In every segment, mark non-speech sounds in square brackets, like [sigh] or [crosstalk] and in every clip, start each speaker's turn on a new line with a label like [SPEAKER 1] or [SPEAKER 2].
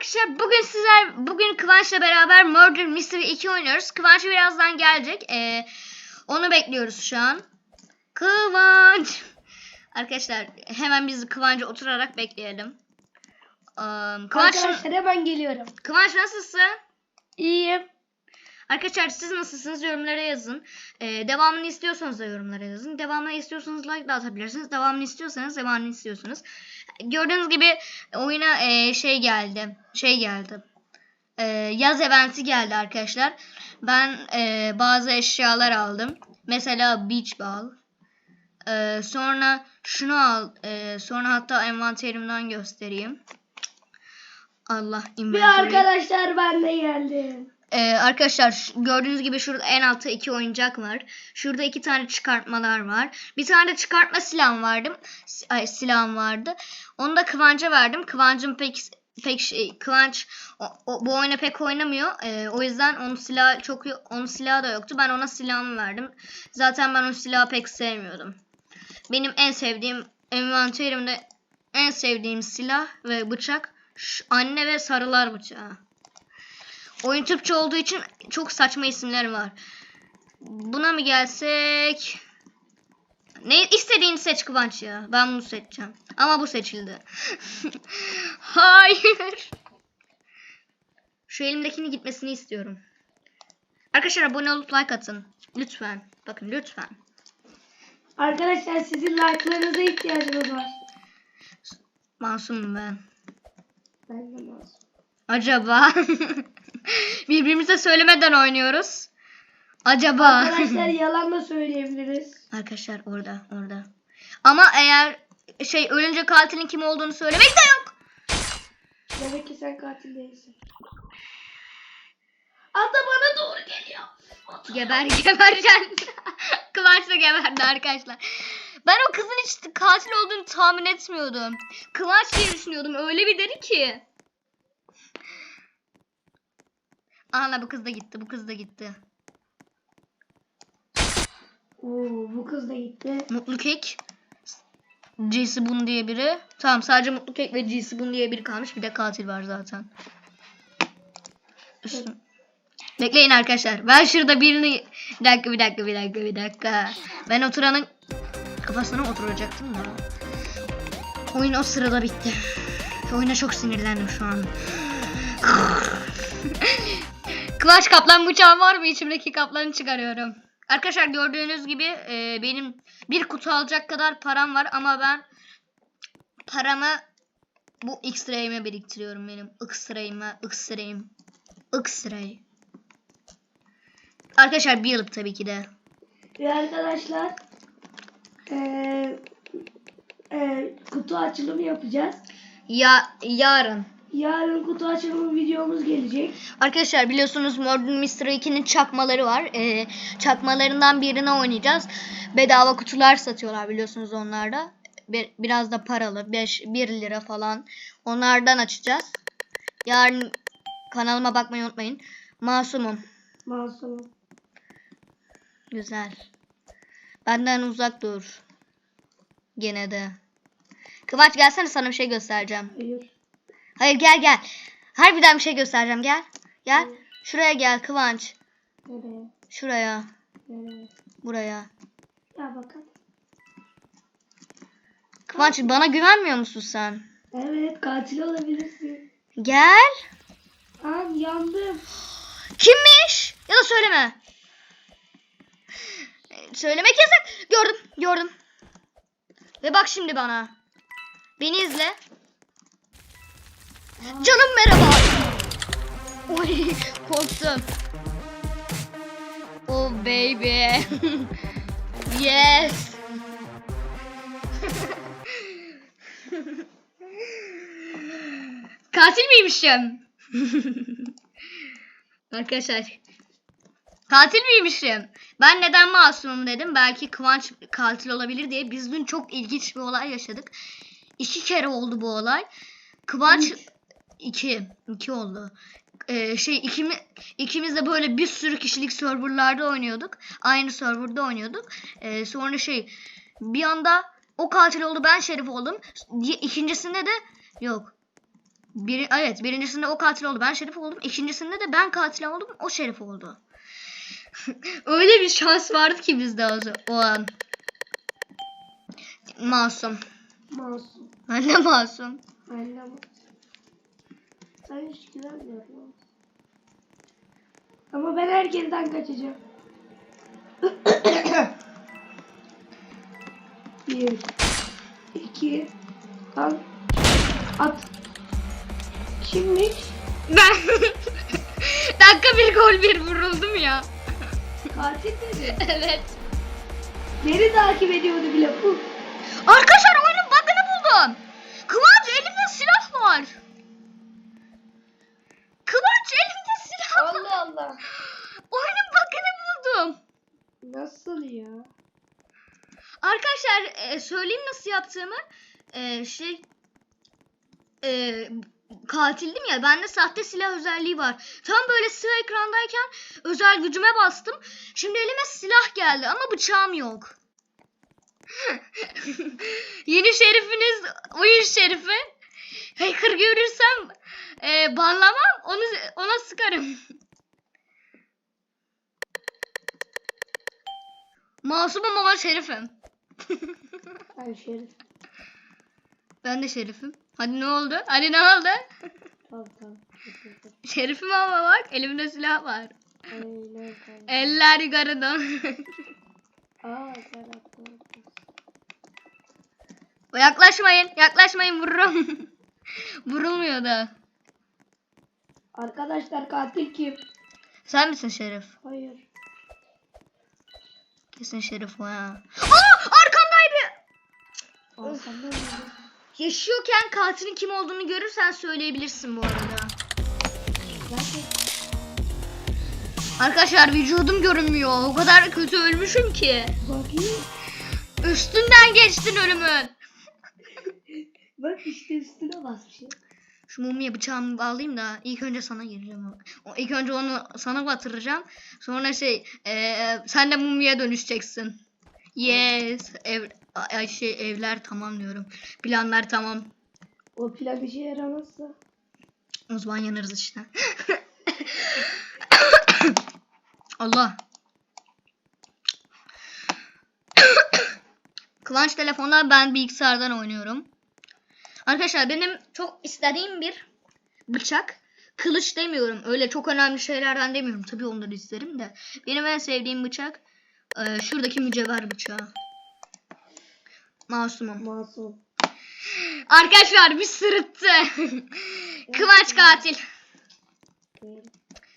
[SPEAKER 1] arkadaşlar bugün sizler bugün Kıvanç'la beraber Murder Mystery 2 oynuyoruz. Kıvanç birazdan gelecek. Ee, onu bekliyoruz şu an. Kıvanç. Arkadaşlar hemen biz Kıvanç'ı oturarak bekleyelim. Ee, Kıvanç,
[SPEAKER 2] Arkadaşlar hemen geliyorum.
[SPEAKER 1] Kıvanç nasılsın?
[SPEAKER 2] İyiyim.
[SPEAKER 1] Arkadaşlar siz nasılsınız yorumlara yazın. Ee, devamını istiyorsanız da yorumlara yazın. Devamını istiyorsanız like da atabilirsiniz. Devamını istiyorsanız devamını istiyorsanız. Gördüğünüz gibi oyuna e, şey geldi. Şey geldi. E, yaz eventi geldi arkadaşlar. Ben e, bazı eşyalar aldım. Mesela beach ball. E, sonra şunu al. e, sonra hatta envanterimden göstereyim. Allah
[SPEAKER 2] Ve
[SPEAKER 1] inventory.
[SPEAKER 2] arkadaşlar ben de geldim.
[SPEAKER 1] Ee, arkadaşlar gördüğünüz gibi şurada en altta iki oyuncak var. Şurada iki tane çıkartmalar var. Bir tane de çıkartma silahım vardı. Ay, silahım vardı. Onu da Kıvanç'a verdim. Kıvanç'ın pek pek şey, Kıvanç o, o- bu oyuna pek oynamıyor. Ee, o yüzden onun silahı çok onun silahı da yoktu. Ben ona silahımı verdim. Zaten ben o silahı pek sevmiyordum. Benim en sevdiğim envanterimde en sevdiğim silah ve bıçak şu anne ve sarılar bıçağı. Oyun Türkçe olduğu için çok saçma isimler var. Buna mı gelsek? Ne istediğini seç Kıvanç ya. Ben bunu seçeceğim. Ama bu seçildi. [laughs] Hayır. Şu elimdekini gitmesini istiyorum. Arkadaşlar abone olup like atın. Lütfen. Bakın lütfen.
[SPEAKER 2] Arkadaşlar sizin like'larınıza ihtiyacımız var.
[SPEAKER 1] Masumum ben.
[SPEAKER 2] Ben de masum.
[SPEAKER 1] Acaba? [laughs] Birbirimize söylemeden oynuyoruz. Acaba?
[SPEAKER 2] Arkadaşlar [laughs] yalan da söyleyebiliriz.
[SPEAKER 1] Arkadaşlar orada orada. Ama eğer şey ölünce katilin kim olduğunu söylemek de yok.
[SPEAKER 2] Demek ki sen katil değilsin. Ata bana doğru geliyor.
[SPEAKER 1] Geber gebereceksin. [laughs] Kıvanç da geberdi arkadaşlar. Ben o kızın hiç katil olduğunu tahmin etmiyordum. Kıvanç diye düşünüyordum. Öyle bir deli ki. Ana bu kız da gitti. Bu kız da gitti.
[SPEAKER 2] Oo, bu kız da gitti.
[SPEAKER 1] Mutlu Kek. Jesse Bun diye biri. Tamam sadece Mutlu Kek ve Jesse Bun diye biri kalmış. Bir de katil var zaten. Üstüm. Bekleyin arkadaşlar. Ben şurada birini... Bir dakika bir dakika bir dakika bir dakika. Ben oturanın kafasına oturacaktım da. Oyun o sırada bitti. Oyuna çok sinirlendim şu an. Kıvanç kaplan bıçağım var mı? İçimdeki kaplanı çıkarıyorum. Arkadaşlar gördüğünüz gibi e, benim bir kutu alacak kadar param var ama ben paramı bu X-Ray'ime biriktiriyorum benim. X-Ray'ime, X-Ray'im. X-Ray. Arkadaşlar bir yıllık tabii ki de.
[SPEAKER 2] Ve arkadaşlar eee eee, kutu açılımı yapacağız.
[SPEAKER 1] Ya yarın.
[SPEAKER 2] Yarın kutu açılımı videomuz gelecek.
[SPEAKER 1] Arkadaşlar biliyorsunuz Modern Mystery 2'nin çakmaları var. Ee, çakmalarından birini oynayacağız. Bedava kutular satıyorlar biliyorsunuz onlarda. Bir, biraz da paralı. 5 1 lira falan. Onlardan açacağız. Yarın kanalıma bakmayı unutmayın. Masumum.
[SPEAKER 2] Masumum.
[SPEAKER 1] Güzel. Benden uzak dur. Gene de. Kıvanç gelsene sana bir şey göstereceğim.
[SPEAKER 2] Hayır.
[SPEAKER 1] Hayır gel gel. Harbiden bir şey göstereceğim gel. Gel. Şuraya gel Kıvanç.
[SPEAKER 2] Nereye?
[SPEAKER 1] Şuraya.
[SPEAKER 2] Nereye?
[SPEAKER 1] Buraya.
[SPEAKER 2] Ya bakalım.
[SPEAKER 1] Kıvanç bana güvenmiyor musun sen?
[SPEAKER 2] Evet katil olabilirsin.
[SPEAKER 1] Gel.
[SPEAKER 2] An yandım.
[SPEAKER 1] Kimmiş? Ya da söyleme. Söylemek yasak. Gördüm, gördüm. Ve bak şimdi bana. Beni izle. Canım merhaba. Oy korktum. Oh baby. [laughs] yes. [laughs] Katil miymişim? [laughs] Arkadaşlar. Katil miymişim? Ben neden masumum dedim. Belki Kıvanç katil olabilir diye. Biz dün çok ilginç bir olay yaşadık. İki kere oldu bu olay. Kıvanç...
[SPEAKER 2] Hiç.
[SPEAKER 1] 2. 2 oldu. Ee, şey ikimi, ikimiz de böyle bir sürü kişilik serverlarda oynuyorduk. Aynı serverda oynuyorduk. Ee, sonra şey bir anda o katil oldu ben şerif oldum. İkincisinde de yok. Bir, evet birincisinde o katil oldu ben şerif oldum. İkincisinde de ben katil oldum o şerif oldu. [laughs] Öyle bir şans vardı ki bizde o, o an. Masum.
[SPEAKER 2] Masum.
[SPEAKER 1] Anne masum.
[SPEAKER 2] Anne masum. Sen hiç güvenmiyorum. Ama ben herkesten kaçacağım. [coughs] Bir. iki, Al. At. Kimmiş?
[SPEAKER 1] Ben dakika bir gol bir vuruldum ya.
[SPEAKER 2] Katil dedi. [laughs]
[SPEAKER 1] Evet.
[SPEAKER 2] Beni takip ediyordu bile. Bu.
[SPEAKER 1] Arkadaşlar oyunun bug'ını buldum. Kıvanç elimde silah var. Kıvanç elimde silah var.
[SPEAKER 2] Allah Allah.
[SPEAKER 1] Oyunun bug'ını buldum.
[SPEAKER 2] Nasıl ya?
[SPEAKER 1] Arkadaşlar e, söyleyeyim nasıl yaptığımı. E, şey e, katildim ya bende sahte silah özelliği var. Tam böyle sığ ekrandayken özel gücüme bastım. Şimdi elime silah geldi ama bıçağım yok. [laughs] Yeni şerifiniz oyun şerifi. Hacker görürsem e, banlamam onu ona sıkarım. [laughs] Masumum ama şerifim. [laughs]
[SPEAKER 2] Ben şerif.
[SPEAKER 1] Ben de şerifim. Hadi ne oldu? Hadi ne oldu?
[SPEAKER 2] Tamam tamam.
[SPEAKER 1] Şerifim ama bak elimde silah var.
[SPEAKER 2] Aynen tamam.
[SPEAKER 1] Eller yukarıda. [laughs]
[SPEAKER 2] Aa
[SPEAKER 1] yaklaşmayın. Yaklaşmayın vururum. [laughs] Vurulmuyor da.
[SPEAKER 2] Arkadaşlar katil kim?
[SPEAKER 1] Sen misin şerif?
[SPEAKER 2] Hayır.
[SPEAKER 1] Kesin şerif o ya. Aa! Arkamdaydı.
[SPEAKER 2] De
[SPEAKER 1] Yaşıyorken katilin kim olduğunu görürsen söyleyebilirsin bu arada. Arkadaşlar vücudum görünmüyor. O kadar kötü ölmüşüm ki.
[SPEAKER 2] Bakayım.
[SPEAKER 1] Üstünden geçtin ölümün. [laughs]
[SPEAKER 2] Bak işte üstüne basmışım.
[SPEAKER 1] Şu mumya bıçağımı bağlayayım da ilk önce sana gireceğim. O, ilk önce onu sana batıracağım. Sonra şey eee sen de mumyaya dönüşeceksin. Yes. Ev, ay şey evler tamam diyorum. Planlar tamam.
[SPEAKER 2] O plan işe yaramazsa.
[SPEAKER 1] O zaman yanarız işte. [coughs] Allah. [coughs] Kıvanç telefonda ben bilgisayardan oynuyorum. Arkadaşlar benim çok istediğim bir bıçak. Kılıç demiyorum. Öyle çok önemli şeylerden demiyorum. Tabii onları isterim de. Benim en sevdiğim bıçak e, şuradaki mücevher bıçağı. Masumum.
[SPEAKER 2] Masum.
[SPEAKER 1] Arkadaşlar bir sırıttı. [laughs] Kıvanç katil.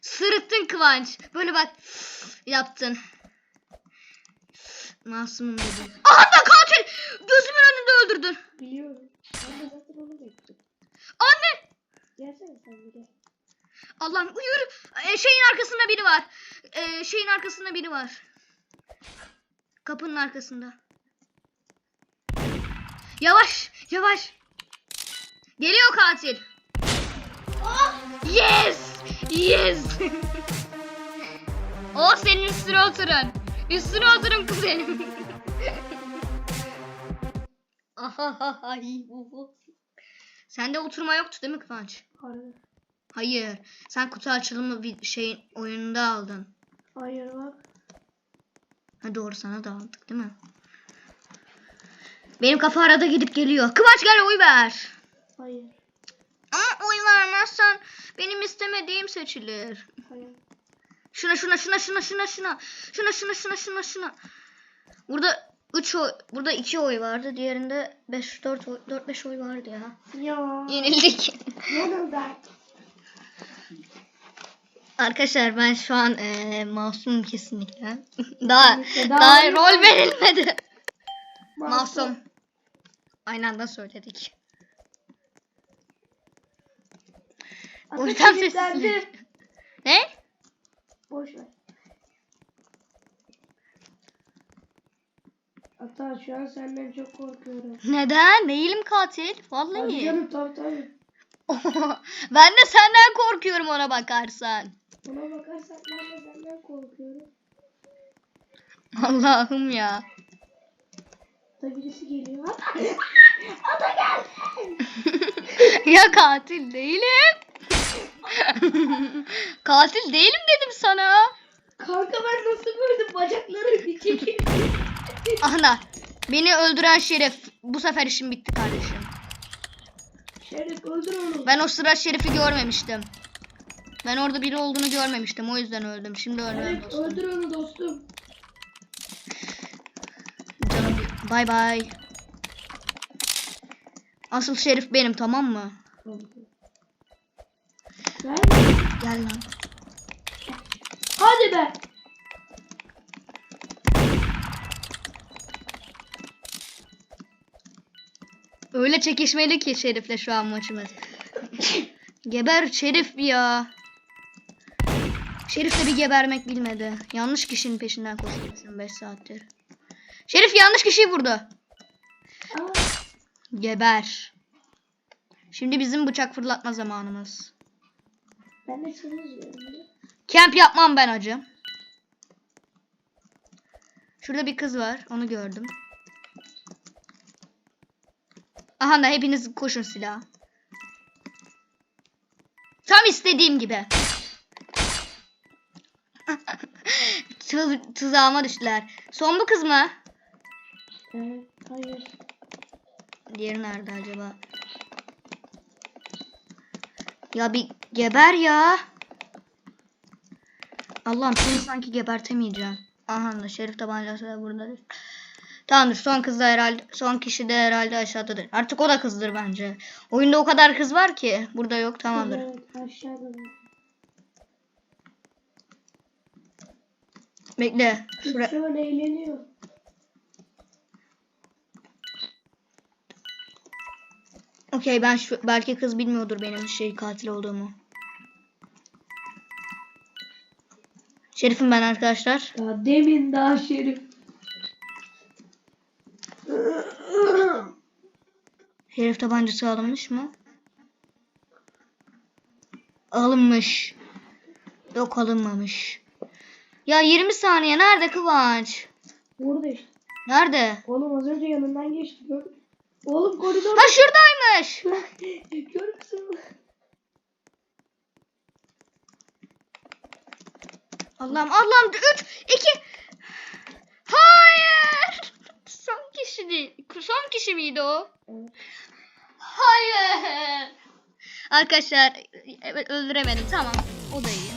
[SPEAKER 1] Sırıttın Kıvanç. Böyle bak yaptın. Masumum dedi. Aha da katil. Gözümün önünde öldürdün.
[SPEAKER 2] Biliyorum. Ben de zaten onu bekliyorum.
[SPEAKER 1] Anne.
[SPEAKER 2] Gelsene sen de gel.
[SPEAKER 1] Allah'ım yürü. Ee, şeyin arkasında biri var. Ee, şeyin arkasında biri var. Kapının arkasında. Yavaş. Yavaş. Geliyor katil. Yes. Yes. [laughs] o senin üstüne oturun. Üstüne oturun kuzenim. [laughs] [laughs] Sende oturma yoktu değil mi Kıvanç?
[SPEAKER 2] Harbi.
[SPEAKER 1] Hayır. Sen kutu açılımı bir şeyin oyununda aldın.
[SPEAKER 2] Hayır bak.
[SPEAKER 1] Ha doğru sana da aldık değil mi? Benim kafa arada gidip geliyor. Kıvanç gel oy ver.
[SPEAKER 2] Hayır.
[SPEAKER 1] Ama oy vermezsen benim istemediğim seçilir.
[SPEAKER 2] Hayır.
[SPEAKER 1] Şuna şuna şuna şuna şuna şuna. Şuna şuna şuna şuna şuna. Burada 3 oy, burada 2 oy vardı. Diğerinde 5 4 oy, 4 5 oy vardı ya.
[SPEAKER 2] Ya.
[SPEAKER 1] Yenildik. Arkadaşlar ben şu an eee masumum kesinlikle. [laughs] daha
[SPEAKER 2] Kesinlikle.
[SPEAKER 1] daha,
[SPEAKER 2] Daha
[SPEAKER 1] rol verilmedi. Masum. Aynı anda söyledik. O yüzden
[SPEAKER 2] Ateş
[SPEAKER 1] sessiz.
[SPEAKER 2] kilitlendim.
[SPEAKER 1] Ne?
[SPEAKER 2] Boş ver. Ata şu an senden çok korkuyorum.
[SPEAKER 1] Neden? Değilim katil.
[SPEAKER 2] Hadi
[SPEAKER 1] Vallahi.
[SPEAKER 2] canım tabii tabii. [laughs]
[SPEAKER 1] ben de senden korkuyorum ona bakarsan.
[SPEAKER 2] Ona bakarsak ben de senden korkuyorum.
[SPEAKER 1] Allah'ım ya.
[SPEAKER 2] Da birisi geliyor. [laughs] Ata, Ata geldi.
[SPEAKER 1] ya katil değilim. [laughs] katil değilim dedim sana.
[SPEAKER 2] Kanka ben nasıl böyle bacakları bir çekeyim.
[SPEAKER 1] Ana. Beni öldüren şerif. Bu sefer işim bitti kardeşim.
[SPEAKER 2] Şerif öldür onu.
[SPEAKER 1] Ben o sıra şerifi görmemiştim. Ben orada biri olduğunu görmemiştim. O yüzden öldüm. Şimdi ölmem
[SPEAKER 2] Şerif
[SPEAKER 1] dostum.
[SPEAKER 2] öldür onu dostum.
[SPEAKER 1] Canım bay bay. Asıl şerif benim tamam mı?
[SPEAKER 2] Ben...
[SPEAKER 1] Gel lan.
[SPEAKER 2] Hadi be.
[SPEAKER 1] Öyle çekişmeli ki şerifle şu an maçımız. [laughs] Geber şerif ya. Şerif de bir gebermek bilmedi. Yanlış kişinin peşinden koşuyorsun 5 saattir. Şerif yanlış kişiyi vurdu. Geber. Şimdi bizim bıçak fırlatma zamanımız.
[SPEAKER 2] ben de.
[SPEAKER 1] Kemp yapmam ben acı. Şurada bir kız var. Onu gördüm. Aha da hepiniz koşun silah. Tam istediğim gibi. [laughs] Tuz- Tuzağıma düştüler. Son bu kız mı?
[SPEAKER 2] Evet, hayır.
[SPEAKER 1] Diğeri nerede acaba? Ya bir geber ya. Allah'ım seni sanki gebertemeyeceğim. Aha da şerif tabancası da buradadır. Tamamdır son kız da herhalde son kişi de herhalde aşağıdadır. Artık o da kızdır bence. Oyunda o kadar kız var ki burada yok tamamdır.
[SPEAKER 2] Evet, aşağıda. da.
[SPEAKER 1] Bekle. Şura-
[SPEAKER 2] Şu an eğleniyor.
[SPEAKER 1] Okey ben şu belki kız bilmiyordur benim şey katil olduğumu. Şerifim ben arkadaşlar.
[SPEAKER 2] Ya demin daha Şerif.
[SPEAKER 1] Şerif tabancası alınmış mı? Alınmış. Yok alınmamış. Ya 20 saniye nerede Kıvanç?
[SPEAKER 2] Burada işte.
[SPEAKER 1] Nerede?
[SPEAKER 2] Oğlum az önce yanından geçti gördün. mü? Oğlum koridorda.
[SPEAKER 1] Ha şuradaymış. [laughs]
[SPEAKER 2] Gör musun?
[SPEAKER 1] Allah'ım Allah'ım 3 2 Hayır. Son kişi değil. Son kişi miydi o? Hayır. Arkadaşlar evet öldüremedim tamam. O da iyi.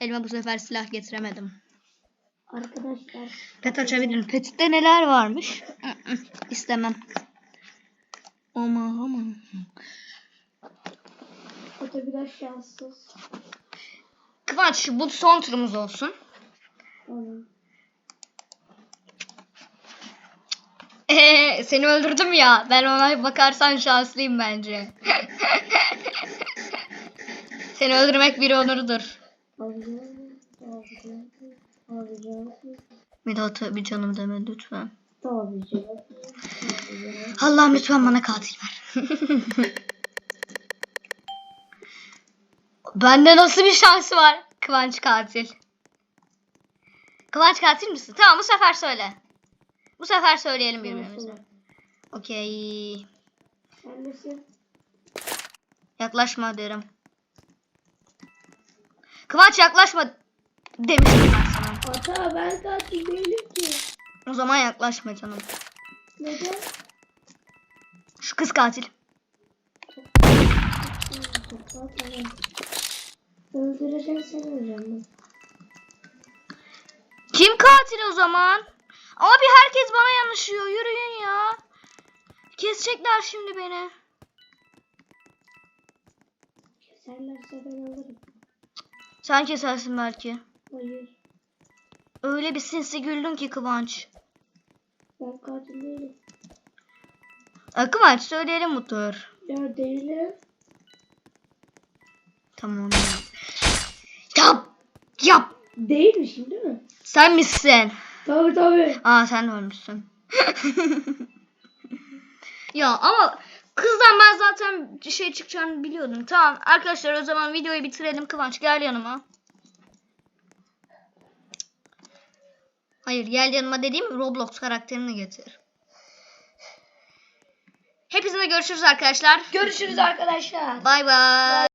[SPEAKER 1] Elime bu sefer silah getiremedim.
[SPEAKER 2] Arkadaşlar.
[SPEAKER 1] Pet açabilirim. Pet'te neler varmış? İstemem. Ama ama.
[SPEAKER 2] O da biraz şanssız.
[SPEAKER 1] Kıvanç bu son turumuz olsun.
[SPEAKER 2] Tamam. [laughs]
[SPEAKER 1] seni öldürdüm ya. Ben ona bakarsan şanslıyım bence. [laughs] seni öldürmek bir onurdur. Midat'a bir canım deme lütfen. Allah'ım lütfen bana katil ver. [laughs] Bende nasıl bir şansı var? Kıvanç katil. Kıvanç katil misin? Tamam bu sefer söyle. Bu sefer söyleyelim birbirimize. Okey. Yaklaşma derim. Kıvanç yaklaşma demiştim ben sana.
[SPEAKER 2] Ata ben katil değilim ki.
[SPEAKER 1] O zaman yaklaşma canım.
[SPEAKER 2] Neden?
[SPEAKER 1] Şu kız katil.
[SPEAKER 2] Öldüreceğim seni hocam.
[SPEAKER 1] Kim katil o zaman? Abi herkes bana yanaşıyor. Yürüyün ya. Kesecekler şimdi beni.
[SPEAKER 2] Keserlerse ben alırım.
[SPEAKER 1] Sen kesersin belki.
[SPEAKER 2] Hayır.
[SPEAKER 1] Öyle bir sinsi güldün ki Kıvanç.
[SPEAKER 2] Ben katil değilim.
[SPEAKER 1] Aa, Kıvanç söyleyelim bu tur.
[SPEAKER 2] Ya değilim.
[SPEAKER 1] Tamam. Yap. Yap.
[SPEAKER 2] Değilmişim değil mi?
[SPEAKER 1] Sen misin?
[SPEAKER 2] Tabii tabii.
[SPEAKER 1] Aa sen ölmüşsün. [laughs] ya ama kızdan ben zaten şey çıkacağını biliyordum. Tamam arkadaşlar o zaman videoyu bitirelim. Kıvanç gel yanıma. Hayır gel yanıma dediğim Roblox karakterini getir. Hepinize görüşürüz arkadaşlar.
[SPEAKER 2] Görüşürüz arkadaşlar.
[SPEAKER 1] Bay bay.